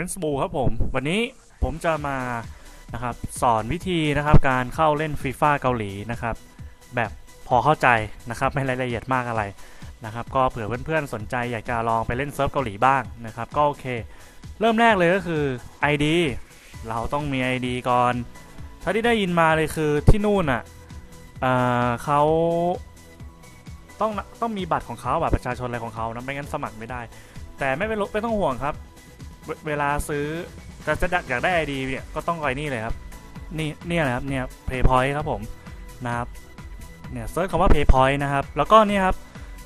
m e n s b u l ครับผม วันนี้ผมจะมานะครับสอนวิธีนะครับการเข้าเล่นฟีฟ่าเกาหลีนะครับ แบบพอเข้าใจนะครับไม่รายละเอียดมากอะไรนะครับ ก็เผื่อเพื่อนๆสนใจอยากจะลองไปเล่นเซิร์ฟเกาหลีบ้างนะครับ ก็โอเค เริ่มแรกเลยก็คือ ID เราต้องมี ID ก่อนถ้าที่ได้ยินมาเลยคือที่นู่นอะเออเขาต้องต้องมีบัตรของเขาบัตรประชาชนอะไรของเขานะไม่งั้นสมัครไม่ได้ แต่ไม่เป็นไรไม่ต้องห่วงครับ เวเวลาซื้อจะจะอยากได้ ID เนี่ยก็ต้องไปนี่เลยครับ นี่เนี่ยนะครับเนี่ย Paypoint ครับผมนะครับเนี่ยเซิร์ชคำว่า Paypoint นะครับ แล้วก็นี่ครับ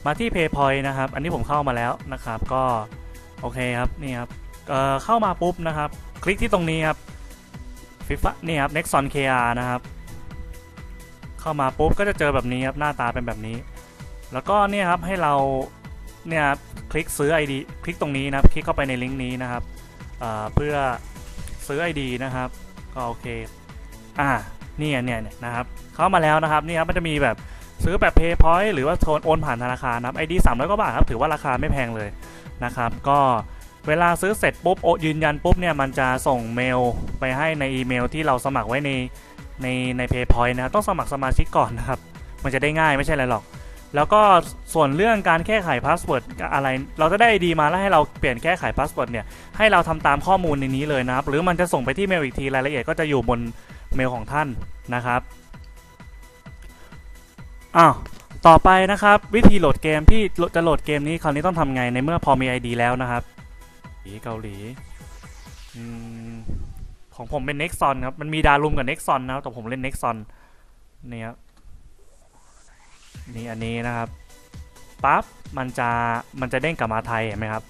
มาที่ Paypoint นะครับ อันนี้ผมเข้ามาแล้วนะครับ ก็โอเคครับนี่ครับเอ่อเข้ามาปุ๊บนะครับ คลิกที่ตรงนี้ครับฟิฟนี่ครับ Nexon KR นะครับ เข้ามาปุ๊บก็จะเจอแบบนี้ครับหน้าตาเป็นแบบนี้ แล้วก็เนี่ยครับให้เรา เนี่ยคลิกซื้อ ID คลิกตรงนี้นะครับ คลิกเข้าไปในลิงก์นี้นะครับเเพื่อซื้อ ID นะครับ ก็โอเค อ่านี่เนี่ยนะครับ เข้ามาแล้วนะครับ นี่ครับ มันจะมีแบบซื้อแบบ PayPoint หรือว่าโอนโอนผ่านธนาคารนะครับ ID 300กว่าบาทครับ ถือว่าราคาไม่แพงเลยนะครับ ก็เวลาซื้อเสร็จปุ๊บโอยืนยันปุ๊บเนี่ยมันจะส่งเมลไปให้ในอีเมลที่เราสมัครไว้ในในใน PayPoint นะครับต้องสมัครสมาชิกก่อนนะครับ มันจะได้ง่ายไม่ใช่อะไรหรอก แล้วก็ส่วนเรื่องการแก้ไขพาสเวิร์ดอะไร เราจะได้ ID มาแล้วให้เราเปลี่ยนแก้ไขพาสเวิร์ดเนี่ยให้เราทำตามข้อมูลในนี้เลยนะครับ หรือมันจะส่งไปที่เมลอีกทีรายละเอียดก็จะอยู่บนเมลของท่านนะครับอ้าวต่อไปนะครับ วิธีโหลดเกมที่จะโหลดเกมนี้คราวนี้ต้องทำไงในเมื่อพอมี ID แล้วนะครับเกาหลีของผมเป็น Nexon ครับ มันมีดารุมกับ Nexon นะแต่ผมเล่น Nexon นี่ครับ นี่อันนี้นะครับปั๊บมันจะมันจะเด้งกลับมาไทยเห็นไหมครับ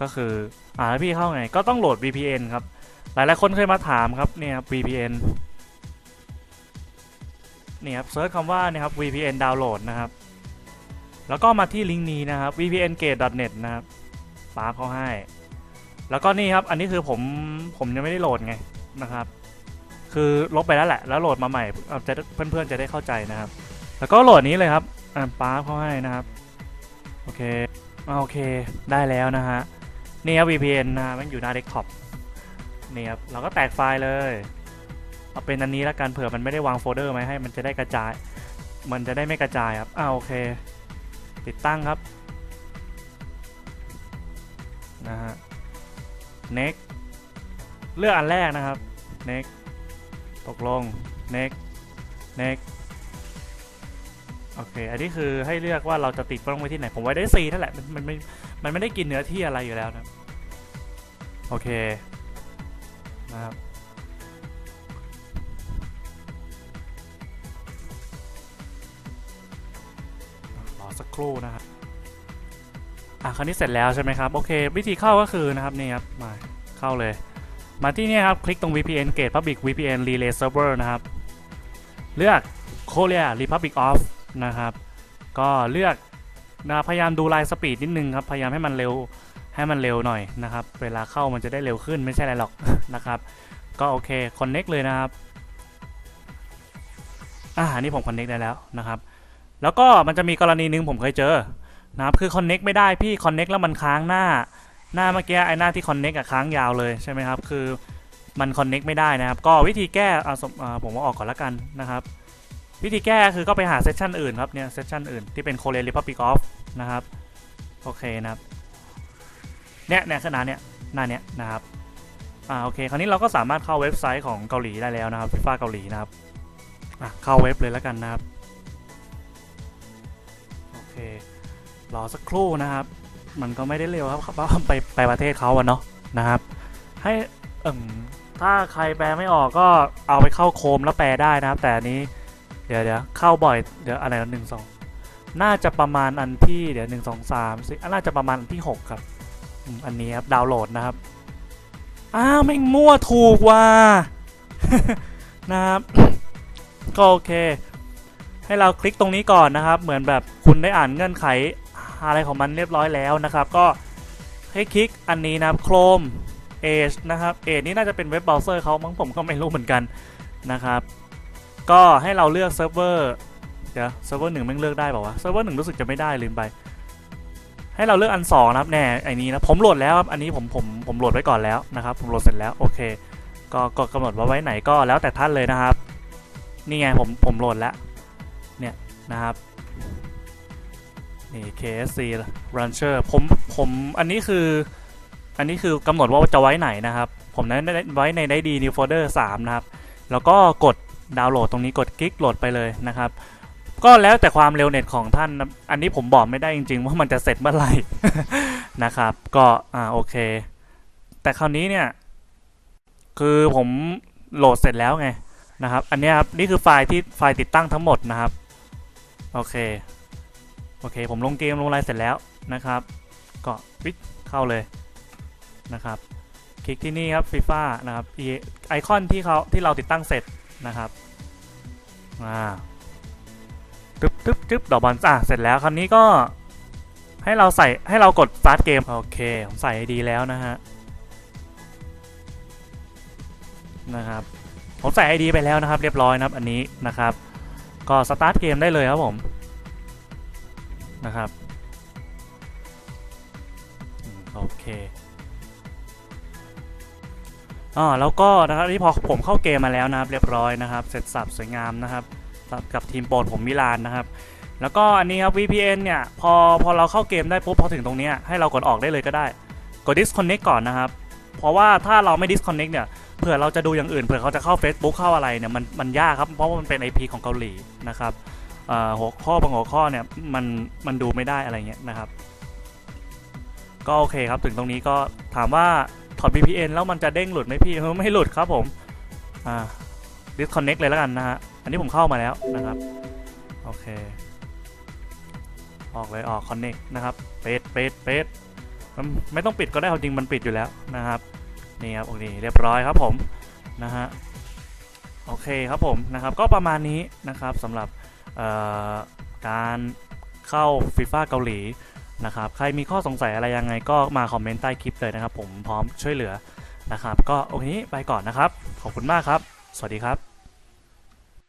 ก็คืออ่าพี่เข้าไงก็ต้องโหลด VPN ครับ หลายหลายคนเคยมาถามครับเนี่ยครับ VPN นี่ครับเซิร์ชคำว่าเนี่ยครับ VPN ดาวน์โหลดนะครับ แล้วก็มาที่ลิงก์นี้นะครับ vpngate.net นะครับปั๊บเขาให้ แล้วก็นี่ครับ อันนี้คือผมผมยังไม่ได้โหลดไงนะครับ คือลบไปแล้วแหละ แล้วโหลดมาใหม่เอาจะเพื่อนๆจะได้เข้าใจนะครับ แล้วก็โหลดนี้เลยครับอ่าป้าเขาให้นะครับ โอเคอ่าโอเค ได้แล้วนะฮะ นี่ครับ VPN นะฮะมันอยู่หน้าเดสก์ท็อป นี่ครับ เราก็แตกไฟล์เลย เอาเป็นอันนี้แล้วกันเผื่อมันไม่ได้วางโฟลเดอร์ไว้ให้ มันจะได้กระจาย มันจะได้ไม่กระจายครับ อ่าโอเค ติดตั้งครับ นะฮะ next เลือกอันแรกนะครับ next ตกลง next next โอเค อันนี้คือให้เลือกว่าเราจะติดกล้องไว้ที่ไหน ผมไว้ได้ซีนั่นแหละ มันมันไม่ มันไม่ได้กินเนื้อที่อะไรอยู่แล้วนะ โอเค นะครับ รอสักครู่นะครับ อะ คราวนี้เสร็จแล้วใช่ไหมครับ โอเค วิธีเข้าก็คือนะครับนี่ครับ มา เข้าเลย มาที่นี่ครับ คลิกตรง VPN Gate Public VPN Relay Server นะครับ เลือก Korea Republic of นะครับ ก็เลือกนะพยายามดูไลน์สปีดนิดนึงครับ พยายามให้มันเร็วให้มันเร็วหน่อยนะครับ เวลาเข้ามันจะได้เร็วขึ้นไม่ใช่อะไรหรอกนะครับ ก็โอเค connect เลยนะครับอ่านี่ผม connect ได้แล้วนะครับ แล้วก็มันจะมีกรณีหนึงผมเคยเจอนะครับคือ connect ไม่ได้พี่ connect แล้วมันค้างหน้า หน้าเมื่อกี้ไอ้หน้าที่ connect อะค้างยาวเลยใช่ไหมครับ คือมัน connect ไม่ได้นะครับ ก็วิธีแก้อ่าสมผมาออกก่อนละกันนะครับ วิธีแก้คือก็ไปหาเซสชันอื่นครับเนี่ยเซสชันอื่นที่เป็น Korean Republic of นะครับโอเคนะครับเนี่ยเนี่ยขนาดเนี่ยหน้าเนี้ยนะครับอ่าโอเคคราวนี้เราก็สามารถเข้าเว็บไซต์ของเกาหลีได้แล้วนะครับฟีฟ่าเกาหลีนะครับอะเข้าเว็บเลยแล้วกันนะครับโอเครอสักครู่นะครับ มันก็ไม่ได้เร็วครับเพราะว่าไปไปประเทศเขาอะเนาะนะครับ ให้เอ่มถ้าใครแปลไม่ออกก็เอาไปเข้าโคมแล้วแปลได้นะครับ แต่นี้ เดี๋ยวเดี๋ยวเข้าบ่อยเดี๋ยวอะไรหนึ่งสองน่าจะประมาณอันที่เดี๋ยวหนึ่งสองสามสี่น่าจะประมาณอันที่หกครับอันนี้ครับดาวน์โหลดนะครับอ้าวไม่งมั่วถูกว่ะนะครับก็โอเค ให้เราคลิกตรงนี้ก่อนนะครับ เหมือนแบบคุณได้อ่านเงื่อนไขอะไรของมันเรียบร้อยแล้วนะครับ ก็ให้คลิกอันนี้นะครับ Chrome Edge นะครับ Edge นี่น่าจะเป็นเว็บเบราว์เซอร์เขามั้งผมก็ไม่รู้เหมือนกันนะครับ ก็ให้เราเลือกเซิร์ฟเวอร์เดี๋ยวเซิร์ฟเวอร์หนึ่งแม่งเลือกได้เปล่าวะเซิร์ฟเวอร์หนึ่งรู้สึกจะไม่ได้ลืมไป ให้เราเลือกอันสองนะครับแน่ไอ้นี้นะผมโหลดแล้วครับอันนี้ผมผมผมโหลดไว้ก่อนแล้วนะครับ ผมโหลดเสร็จแล้วโอเคก็ก็กำหนดว่าไว้ไหนก็แล้วแต่ท่านเลยนะครับ นี่ไงผมผมโหลดแล้วเนี่ยนะครับนี่ KSC Launcher ผมผมอันนี้คือ อันนี้คือกำหนดว่าจะไว้ไหนนะครับ ผมนั้นไว้ในได้ดี New Folder 3 นะครับ แล้วก็กด ดาวน์โหลดตรงนี้กดคลิกโหลดไปเลยนะครับก็แล้วแต่ความเร็วเน็ตของท่านนะอันนี้ผมบอกไม่ได้จริง ๆ ว่ามันจะเสร็จเมื่อไหร่นะครับ ก็อ่าโอเค แต่คราวนี้เนี่ย คือผมโหลดเสร็จแล้วไงนะครับ อันนี้ครับนี่คือไฟล์ที่ไฟล์ติดตั้งทั้งหมดนะครับ โอเค โอเค ผมลงเกมลงอะไรเสร็จแล้วนะครับ ก็ปิดเข้าเลยนะครับ คลิกที่นี่ครับฟีฟ่านะครับไอคอนที่เขาที่เราติดตั้งเสร็จ นะครับอ่าตึ๊บตึ๊บตึ๊บดอกบอลอะเสร็จแล้วคราวนี้ก็ให้เราใส่ให้เรากด start เกม โอเคผมใส่ดีแล้วนะฮะนะครับผมใส่ ID ไปแล้วนะครับ เรียบร้อยนะครับอันนี้นะครับ ก็ start เกมได้เลยครับผมนะครับโอเค อ๋อแล้วก็นะครับที่พอผมเข้าเกมมาแล้วนะครับเรียบร้อยนะครับ เสร็จสับสวยงามนะครับกับทีมโปรดผมมิลานนะครับ แล้วก็อันนี้ครับ VPN เนี่ยพอพอเราเข้าเกมได้ปุ๊บพอถึงตรงนี้ให้เรากดออกได้เลยก็ได้ กด disconnect ก่อนนะครับ เพราะว่าถ้าเราไม่ disconnect เนี่ยเผื่อเราจะดูอย่างอื่นเผื่อเขาจะเข้า Facebook เข้าอะไรเนี่ยมันมันยากครับเพราะว่ามันเป็น IP ของเกาหลีนะครับอ่อหัวข้อบางหัวข้อเนี่ยมันมันดูไม่ได้อะไรเงี้ยนะครับ ก็โอเคครับถึงตรงนี้ก็ถามว่า ถอด VPN แล้วมันจะเด้งหลุดไหมพี่เออไม่หลุดครับผมอ่า disconnect เลยแล้วกันนะฮะอันนี้ผมเข้ามาแล้วนะครับโอเคออกเลยออก connect นะครับเป็ดเป็ดเป็ดมันไม่ต้องปิดก็ได้ควาจริงมันปิดอยู่แล้วนะครับนี่ครับโอเคเรียบร้อยครับผมนะฮะโอเคครับผมนะครับก็ประมาณนี้นะครับสำหรับการเข้าฟีฟ่าเกาหลี นะครับใครมีข้อสงสัยอะไรยังไงก็มาคอมเมนต์ใต้คลิปเลยนะครับ ผมพร้อมช่วยเหลือนะครับ ก็โอเคไปก่อนนะครับ ขอบคุณมากครับ สวัสดีครับ